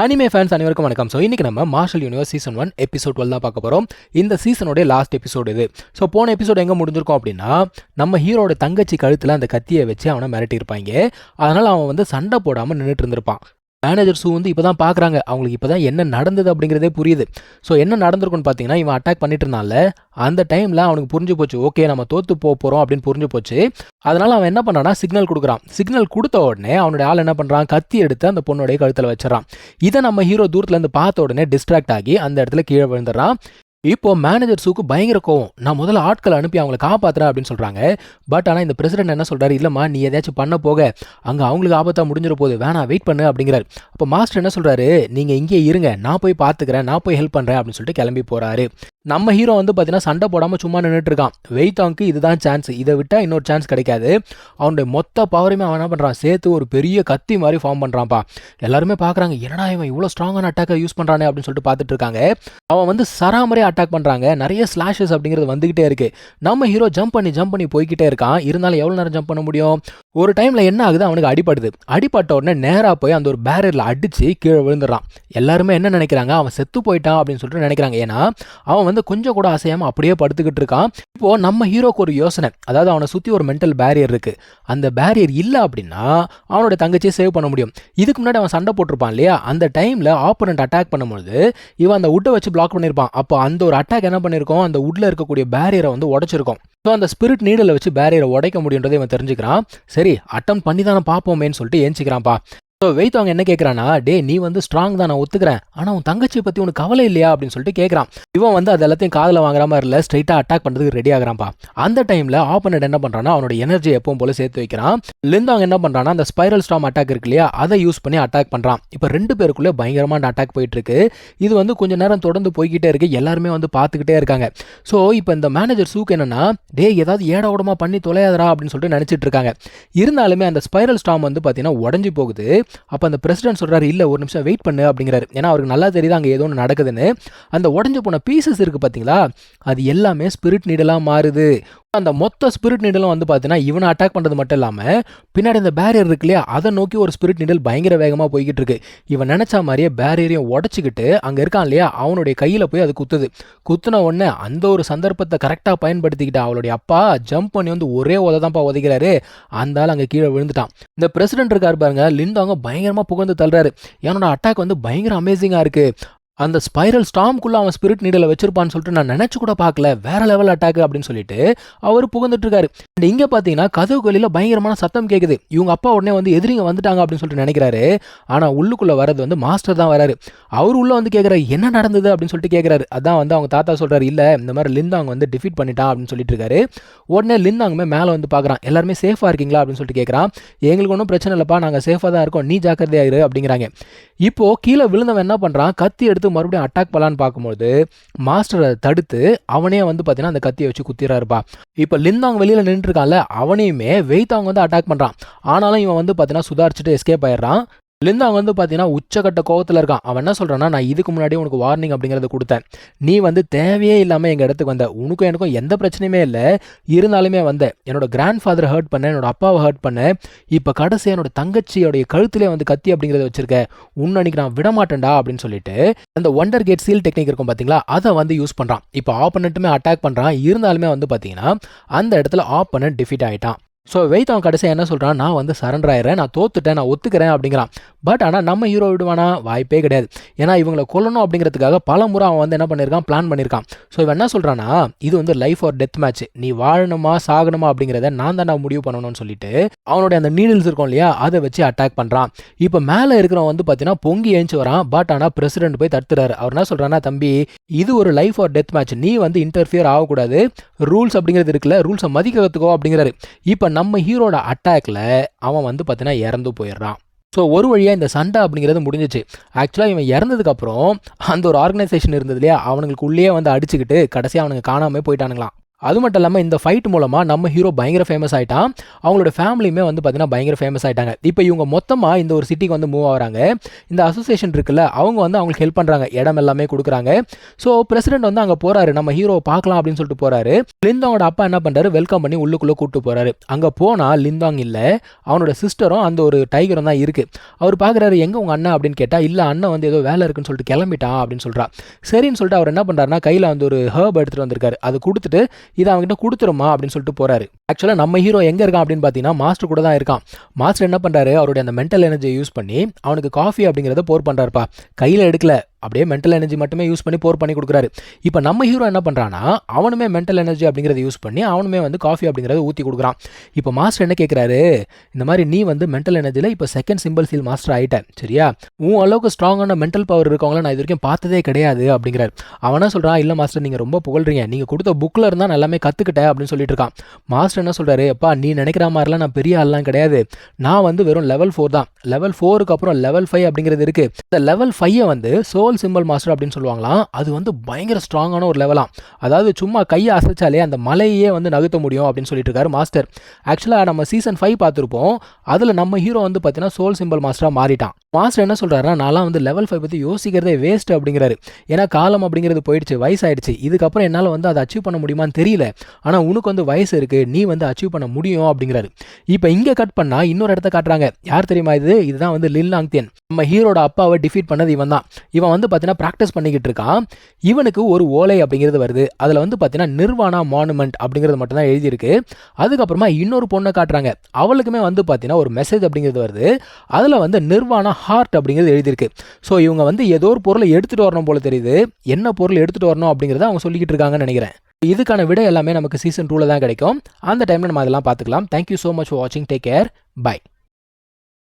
Anime fans அனைவருக்கும் வணக்கம். So இன்றைக்கி நம்ம Martial Universe season one episode twelve தான் பார்க்க போகிறோம் இந்த சீசனோடைய லாஸ்ட் எபிசோடு இது. ஸோ போன எபிசோட் எங்கே முடிஞ்சிருக்கோம் அப்படின்னா நம்ம ஹீரோட தங்கச்சி கழுத்தில் அந்த கத்தியை வச்சு அவனை மிரட்டியிருப்பாங்க. அதனால் அவன் வந்து சண்டை போடாமல் நின்றுட்டு இருந்திருப்பான். மேனேஜர் வந்து இப்போ தான் பார்க்குறாங்க அவங்களுக்கு இப்போ தான் என்ன நடந்தது அப்படிங்கிறதே புரியுது. ஸோ என்ன நடந்திருக்குன்னு பார்த்தீங்கன்னா இவன் அட்டாக் பண்ணிட்டு இருந்தால அந்த டைமில் அவனுக்கு புரிஞ்சு போச்சு. ஓகே நம்ம தோற்று போக போகிறோம் அப்படின்னு புரிஞ்சு போச்சு. அதனால் அவன் என்ன பண்ணான்னா சிக்னல் கொடுக்குறான். சிக்னல் கொடுத்த உடனே அவனுடைய ஆள் என்ன பண்ணுறான் கத்தி எடுத்து அந்த பொண்ணுடைய கழுத்தில் வச்சிடறான். இதை நம்ம ஹீரோ தூரத்துலேருந்து பார்த்த உடனே டிஸ்ட்ராக்ட் ஆகி அந்த இடத்துல கீழே விழுந்துடுறான். இப்போ மேனேஜர் சூக்கு பயங்கர கோவம். நான் முதல்ல ஆட்களை அனுப்பி அவங்கள காப்பாத்துறேன் அப்படின்னு சொல்கிறாங்க பட் ஆனால் இந்த பிரசிடென்ட் என்ன சொல்கிறாரு இல்லைம்மா நீ எதாச்சும் பண்ண போக. அங்கே அவங்களுக்கு ஆபத்தாக முடிஞ்சிட போகுது வேணாம் வெயிட் பண்ணு அப்படிங்கிறாரு. அப்போ மாஸ்டர் என்ன சொல்கிறாரு நீங்கள் இங்கே இருங்க. நான் போய் பார்த்துக்கிறேன் நான் போய் ஹெல்ப் பண்ணுறேன் அப்படின்னு சொல்லிட்டு கிளம்பி போகிறாரு நம்ம ஹீரோ வந்து பார்த்தீங்கன்னா சண்டை போடாமல் சும்மா நின்றுட்டு இருக்கான் வெய்தாங்க்கு இதுதான் சான்ஸ் இதை விட்டால் இன்னொரு சான்ஸ் கிடைக்காது. அவனுடைய மொத்த பவரையுமே அவன் என்ன பண்ணுறான் சேர்த்து ஒரு பெரிய கத்தி மாதிரி ஃபார்ம் பண்ணுறான்ப்பா எல்லாருமே பார்க்குறாங்க என்னடா இவன் இவ்வளோ ஸ்ட்ராங்கான அட்டாக்கை யூஸ் பண்ணுறானே அப்படின்னு சொல்லிட்டு பார்த்துட்டு இருக்காங்க. அவன் வந்து சராமரியாக அட்டாக் பண்ணுறாங்க நிறைய ஸ்லாஷஸ் அப்படிங்கிறது வந்துகிட்டே இருக்கு. நம்ம ஹீரோ ஜம்ப் பண்ணி ஜம்ப் பண்ணி போய்கிட்டே இருக்கான். இருந்தாலும் எவ்வளோ நேரம் ஜம்ப் பண்ண முடியும்? ஒரு டைமில் என்ன ஆகுது? அவனுக்கு அடிபடுது. அடிபட்ட உடனே நேராக போய் அந்த ஒரு பேரியரில் அடித்து கீழே விழுந்துடுறான். எல்லாருமே என்ன நினைக்கிறாங்க? அவன் செத்து போயிட்டான் அப்படின்னு சொல்லிட்டு நினைக்கிறாங்க. ஏன்னா அவன் வந்து கொஞ்சம் கூட அசையாமல் அப்படியே படுத்துக்கிட்டு இருக்கான். இப்போ நம்ம ஹீரோக்கு ஒரு யோசனை. அதாவது அவனை சுற்றி ஒரு மென்டல் பேரியர் இருக்கு. அந்த பேரியர் இல்லை அப்படின்னா அவனோட தங்கச்சியை சேவ் பண்ண முடியும். இதுக்கு முன்னாடி அவன் சண்டை போட்டிருப்பான் இல்லையா? அந்த டைமில் ஆப்போனண்ட் அட்டாக் பண்ணும்போது இவன் அந்த உட்டை வச்சு பிளாக் பண்ணியிருப்பான். அப்போ அந்த ஒரு அட்டாக் என்ன பண்ணியிருக்கோம்? அந்த உட்ல இருக்கக்கூடிய பேரியரை வந்து உடச்சிருக்கோம். ஸோ அந்த ஸ்பிரிட் நீடலை வச்சு பேரியரை உடைக்க முடியுன்றதை இவன் தெரிஞ்சுக்கிறான். சரி அட்டம் பண்ணி தானே பார்ப்போமேன்னு சொல்லிட்டு ஏஞ்சிக்கிறான்ப்பா. ஸோ வெயிட் அவங்க என்ன கேட்குறானா டே நீ வந்து ஸ்ட்ராங் தான் நான் ஒத்துக்கிறேன். ஆனால் உன் தங்கச்சியை பற்றி உனக்கு கவலை இல்லையா? அப்படின்னு சொல்லிட்டு கேட்குறான் இவன் வந்து அது எல்லாத்தையும் காதில் வாங்குற மாதிரி இல்லை ஸ்ட்ரைட்டாக அட்டாக் பண்ணுறதுக்கு ரெடி ஆகிறான்ப்பா அந்த டைமில் ஆப்பனட் என்ன பண்ணுறான்னா அவனோட எனர்ஜி எப்பவும் போல சேர்த்து வைக்கிறான். லிந்தாங்க என்ன பண்ணுறான்னா அந்த ஸ்பைரல் ஸ்டாம் அட்டாக் இருக்கு இல்லையா அதை யூஸ் பண்ணி அட்டாக் பண்ணுறான் இப்போ ரெண்டு பேருக்குள்ளே பயங்கரமான அட்டாக் போயிட்டு இருக்கு இது வந்து கொஞ்ச நேரம் தொடர்ந்து போய்கிட்டே இருக்கு எல்லாருமே வந்து பார்த்துக்கிட்டே இருக்காங்க. ஸோ இப்போ இந்த மேனேஜர் சூக் என்னன்னா டே ஏதாவது ஏட உடமா பண்ணி தொலையாதரா அப்படின்னு சொல்லிட்டு நினச்சிட்டு இருக்காங்க. இருந்தாலுமே அந்த ஸ்பைரல் ஸ்டாம் வந்து பார்த்தீங்கன்னா உடஞ்சி போகுது. அப்போ அந்த பிரசிடென்ட் சொல்கிறாரு இல்லை ஒரு நிமிஷம் வெயிட் பண்ணு அப்படிங்கிறாரு. ஏன்னா அவருக்கு நல்லா தெரியுது அங்கே ஏதோ ஒன்று நடக்குதுன்னு. அந்த உடஞ்சு போன பீசஸ் இருக்குது பார்த்தீங்களா அது எல்லாமே ஸ்பிரிட் நீடலாக மாறுது. அந்த மொத்த ஸ்பிரிட் நீடலும் வந்து பார்த்தீங்கன்னா இவனை அட்டாக் பண்ணுறது மட்டும் இல்லாமல் பின்னாடி இந்த பேரியர் இருக்கு இல்லையா அதை நோக்கி ஒரு ஸ்பிரிட் நீடல் பயங்கர வேகமாக போய்கிட்டு இருக்கு. இவன் நினச்ச மாதிரியே பேரியரையும் உடச்சிக்கிட்டு அங்கே இருக்கான் இல்லையா அவனுடைய கையில் போய் அது குத்துது. குத்துன உடனே அந்த ஒரு சந்தர்ப்பத்தை கரெக்டாக பயன்படுத்திக்கிட்டு அவளுடைய அப்பா ஜம்ப் பண்ணி வந்து ஒரே உத தான்ப்பா உதைக்கிறாரு அந்த ஆள் அங்கே கீழே விழுந்துட்டான். இந்த பிரசிடென்ட் இருக்கார் பாருங்க லிந்தாங்க பயங்கரமாக புகழ்ந்து தள்ளுறாரு. என்னோட அட்டாக் வந்து பயங்கர அமேசிங்காக இருக்குது அந்த ஸ்பைரல் ஸ்டாம்குள்ள அவன் ஸ்பிரிட் நீடலை வச்சிருப்பான்னு சொல்லிட்டு நான் நினச்சி கூட பார்க்கல. வேற லெவல் அட்டாக் அப்படின்னு சொல்லிட்டு அவர் புகழ்ந்துட்டு இருக்காரு. அண்ட் இங்கே பார்த்தீங்கன்னா கதவு வெளியில பயங்கரமான சத்தம் கேட்குது இவங்க அப்பா உடனே வந்து எதிரிங்க வந்துட்டாங்க அப்படின்னு சொல்லிட்டு நினைக்கிறாரு. ஆனால் உள்ளுக்குள்ளே வர்றது வந்து மாஸ்டர் தான் வராரு. அவர் உள்ளே வந்து கேட்குறாரு என்ன நடந்தது? அப்படின்னு சொல்லிட்டு கேட்குறாரு அதான் வந்து அவங்க தாத்தா சொல்கிறாரு இல்லை இந்த மாதிரி லிந்தாங்க வந்து டிஃபீட் பண்ணிட்டான் அப்படின்னு சொல்லிட்டு இருக்காரு. உடனே லிந்தாங்குமே மேலே வந்து பார்க்குறான் எல்லாருமே சேஃபாக இருக்கீங்களா? அப்படின்னு சொல்லிட்டு கேட்குறான் எங்களுக்கு ஒன்றும் பிரச்சனை இல்லைப்பா நாங்கள் சேஃபாக தான் இருக்கோம். நீ ஜாக்கிரதையாக இரு அப்படிங்கிறாங்க. இப்போது கீழே விழுந்தவன் என்ன பண்ணுறான் கத்தி எடுத்து மறுபடியும் அட்டாக் பண்ணலான்னு பார்க்கும்போது மாஸ்டரை தடுத்து அவனே வந்து பார்த்தீங்கன்னா அந்த கத்தியை வச்சு குத்திடுறாருப்பா இப்போ லிந்தாங் வெளியில் நின்றுருக்கான்ல அவனையுமே வெயித்தாங் வந்து அட்டாக் பண்ணுறான் ஆனாலும் இவன் வந்து பார்த்தீங்கன்னா சுதாரிச்சுட்டு எஸ்கேப் ஆயிடுறான். லிந்தாங் வந்து பார்த்தீங்கன்னா உச்சக்கட்ட கோவத்தில் இருக்கான். அவன் என்ன சொல்கிறான்னா நான் இதுக்கு முன்னாடி உனக்கு வார்னிங் அப்படிங்கிறத கொடுத்தேன். நீ வந்து தேவையே இல்லாமல் எங்கள் இடத்துக்கு வந்த. உனக்கும் எனக்கும் எந்த பிரச்சனையுமே இல்லை. இருந்தாலுமே வந்த. என்னோட கிராண்ட் ஃபாதரை ஹர்ட் பண்ண என்னோட அப்பாவை ஹர்ட் பண்ண இப்போ கடைசி என்னோட தங்கச்சியோடைய கழுத்திலே வந்து கத்தி அப்படிங்கிறத வச்சிருக்க. உன்னை அன்னைக்கு நான் விட மாட்டேன்டா அப்படின்னு சொல்லிட்டு அந்த ஒண்டர் கேட் சீல் டெக்னிக் இருக்கும் பார்த்தீங்களா அதை வந்து யூஸ் பண்ணுறான் இப்போ ஆப்பனண்ட்டுமே அட்டாக் பண்ணுறான் இருந்தாலுமே வந்து பார்த்தீங்கன்னா அந்த இடத்துல ஆப்பனண்ட் டிஃபீட் ஆகிட்டான் ஸோ வெயிட் அவன் கடைசியாக என்ன சொல்கிறான் நான் வந்து சரண்டர் ஆயிடுறேன் நான் தோத்துட்டேன் நான் ஒத்துக்கிறேன் அப்படிங்கிறான். பட் ஆனால் நம்ம ஹீரோ விடுவானா? வாய்ப்பே கிடையாது. ஏன்னா இவங்களை கொல்லணும் அப்படிங்கிறதுக்காக பல முறை அவன் வந்து என்ன பண்ணியிருக்கான் பிளான் பண்ணியிருக்கான் ஸோ இவன் என்ன சொல்கிறான்னா இது வந்து லைஃப் ஆர் டெத் மேட்ச் நீ வாழணுமா சாகணுமா அப்படிங்கிறத நான் தான் நான் முடிவு பண்ணணும்னு சொல்லிட்டு அவனுடைய அந்த நீடில்ஸ் இருக்கும் இல்லையா அதை வச்சு அட்டாக் பண்ணுறான் இப்போ மேலே இருக்கிறவன் வந்து பார்த்தீங்கன்னா பொங்கி ஏஞ்சி வரான். பட் ஆனால் பிரசிடென்ட் போய் தடுத்துறாரு அவர் என்ன சொல்கிறான்னா தம்பி இது ஒரு லைஃப் ஆர் டெத் மேட்ச் நீ வந்து இன்டர்ஃபியர் ஆகக்கூடாது. ரூல்ஸ் அப்படிங்கிறது இருக்குல்ல ரூல்ஸை மதிக்க கற்றுக்கோ அப்படிங்கிறாரு. இப்போ நம்ம ஹீரோட அட்டாக்ல அவன் வந்து பார்த்தீங்கன்னா இறந்து போயிடுறான். ஸோ ஒரு வழியாக இந்த சண்டை அப்படிங்கிறது முடிஞ்சிச்சு. ஆக்சுவலாக இவன் இறந்ததுக்கப்புறம் அந்த ஒரு ஆர்கனைசேஷன் இருந்தது இல்லையா? அவனுங்களுக்கு வந்து அடிச்சுக்கிட்டு கடைசியாக அவனுங்க காணாமல் போயிட்டானுங்களாம். அது மட்டும் இல்லாமல் இந்த ஃபைட் மூலமாக நம்ம ஹீரோ பயங்கர ஃபேமஸ் ஆகிட்டான் அவங்களோட ஃபேமிலியுமே வந்து பார்த்தீங்கன்னா பயங்கர ஃபேமஸ் ஆகிட்டாங்க இப்போ இவங்க மொத்தமாக இந்த ஒரு சிட்டிக்கு வந்து மூவ் ஆகுறாங்க. இந்த அசோசியேஷன் இருக்குல்ல அவங்க வந்து அவங்களுக்கு ஹெல்ப் பண்ணுறாங்க இடம் எல்லாமே கொடுக்குறாங்க. ஸோ பிரசிடென்ட் வந்து அங்கே போகிறாரு நம்ம ஹீரோவை பார்க்கலாம் அப்படின்னு சொல்லிட்டு போகிறாரு லிந்தாங்கோட அப்பா என்ன பண்ணுறாரு வெல்கம் பண்ணி உள்ளுக்குள்ளே கூப்பிட்டு போகிறாரு அங்கே போனால் லிந்தாங் இல்லை. அவனோட சிஸ்டரும் அந்த ஒரு டைகரும் தான் இருக்குது அவர் பார்க்குறாரு எங்கே உங்கள் அண்ணன் அப்படின்னு கேட்டால் இல்லை அண்ணன் வந்து ஏதோ வேலை இருக்குன்னு சொல்லிட்டு கிளம்பிட்டான் அப்படின்னு சொல்கிறா சரின்னு சொல்லிட்டு அவர் என்ன பண்ணுறாருனா கையில் வந்து ஒரு ஹேர்ப் எடுத்துகிட்டு வந்திருக்காரு. அது கொடுத்துட்டு இதை அவங்ககிட்ட கொடுத்துருமா அப்படின்னு சொல்லிட்டு போறாரு. ஆக்சுவலாக நம்ம ஹீரோ எங்கே இருக்கான் அப்படின்னு பார்த்தீங்கன்னா மாஸ்டர் கூட தான் இருக்கான். மாஸ்டர் என்ன பண்ணுறாரு அவருடைய அந்த மென்டல் எனர்ஜியை யூஸ் பண்ணி அவனுக்கு காஃபி அப்படிங்கிறத போர் பண்ணுறாருப்பா கையில் எடுக்கல. அப்படியே மென்டல் எனர்ஜி மட்டுமே யூஸ் பண்ணி போர் பண்ணி கொடுக்குறாரு. இப்போ நம்ம ஹீரோ என்ன பண்ணுறான்னா அவனுமே மென்டல் எனர்ஜி அப்படிங்கிறத யூஸ் பண்ணி அவனுமே வந்து காஃபி அப்படிங்கிறத ஊற்றி கொடுக்குறான். இப்போ மாஸ்டர் என்ன கேட்குறாரு இந்த மாதிரி நீ வந்து மென்டல் எனர்ஜியில் இப்போ செகண்ட் சிம்பிள் சீல் மாஸ்டர் ஆகிட்டேன் சரியா? உன் அளவுக்கு ஸ்ட்ராங்கான மென்டல் பவர் இருக்கவங்கள நான் இது வரைக்கும் பார்த்ததே கிடையாது அப்படிங்கிறார். அவனா சொல்கிறான் இல்லை மாஸ்டர் நீங்கள் ரொம்ப புகழ்றீங்க. நீங்கள் கொடுத்த புக்கில் இருந்தால் நான் எல்லாமே கற்றுக்கிட்டேன் அப்படின்னு சொல்லிட்டு இருக்கான். மாஸ்டர் என்ன சொல்கிறாரு அப்பா நீ நினைக்கிற மாதிரிலாம் நான் பெரிய ஆள்லாம் கிடையாது. நான் வந்து வெறும் லெவல் ஃபோர் தான். லெவல் ஃபோருக்கு அப்புறம் லெவல் ஃபைவ் அப்படிங்கிறது இருக்குது இந்த லெவல் ஃபைவை வந்து சோல் சிம்பிள் மாஸ்டர் அப்படின்னு சொல்லுவாங்களாம். அது வந்து பயங்கர ஸ்ட்ராங்கான ஒரு லெவலாம் அதாவது சும்மா கையை அசைச்சாலே அந்த மலையே வந்து நகர்த்த முடியும் அப்படின்னு சொல்லிட்டு இருக்காரு மாஸ்டர் ஆக்சுவலாக நம்ம சீசன் ஃபைவ் பார்த்துருப்போம். அதில் நம்ம ஹீரோ வந்து பார்த்தீங்கன்னா சோல் சிம்பிள் மாஸ்டராக மாறிட்டான். மாஸ்டர் என்ன சொல்கிறாருன்னா நான்லாம் வந்து லெவல் ஃபைவ் பற்றி யோசிக்கிறதே வேஸ்ட் அப்படிங்கிறாரு. ஏன்னா காலம் அப்படிங்கிறது போயிடுச்சு வயசாயிடுச்சு. இதுக்கப்புறம் என்னால் வந்து அதை அச்சீவ் பண்ண முடியுமான்னு தெரியல. ஆனால் உனக்கு வந்து வயசு இருக்குது நீ வந்து அச்சீவ் பண்ண முடியும் அப்படிங்கிறாரு. இப்போ இங்கே கட் பண்ணால் இன்னொரு இடத்த காட்டுறாங்க. யார் தெரியுமா இது? இதுதான் வந்து லில் லாங்தியன் நம்ம ஹீரோட அப்பாவை டிஃபீட் பண்ணது இவன் தான். இவன் வந்து பார்த்தீங்கன்னா ப்ராக்டிஸ் பண்ணிக்கிட்டு இருக்கான். இவனுக்கு ஒரு ஓலை அப்படிங்கிறது வருது. அதில் வந்து பார்த்தீங்கன்னா நிர்வாணா மானுமெண்ட் அப்படிங்கிறது மட்டும்தான் எழுதியிருக்கு. அதுக்கப்புறமா இன்னொரு பொண்ணை காட்டுறாங்க. அவளுக்குமே வந்து பார்த்தீங்கன்னா ஒரு மெசேஜ் அப்படிங்கிறது வருது. அதில் வந்து நிர்வாணா ஹார்ட் அப்படிங்கிறது எழுதியிருக்கு. ஸோ இவங்க வந்து ஏதோ ஒரு பொருளை எடுத்துகிட்டு வரணும் போல தெரியுது. என்ன பொருள் எடுத்துகிட்டு வரணும் அப்படிங்கிறத அவங்க சொல்லிக்கிட்டு இருக்காங்கன்னு நினைக்கிறேன். இதுக்கான விடை எல்லாமே நமக்கு சீசன் டூவில் தான் கிடைக்கும். அந்த டைமில் நம்ம அதெல்லாம் பார்த்துக்கலாம். Thank you so much for வாட்சிங் டேக் கேர் பை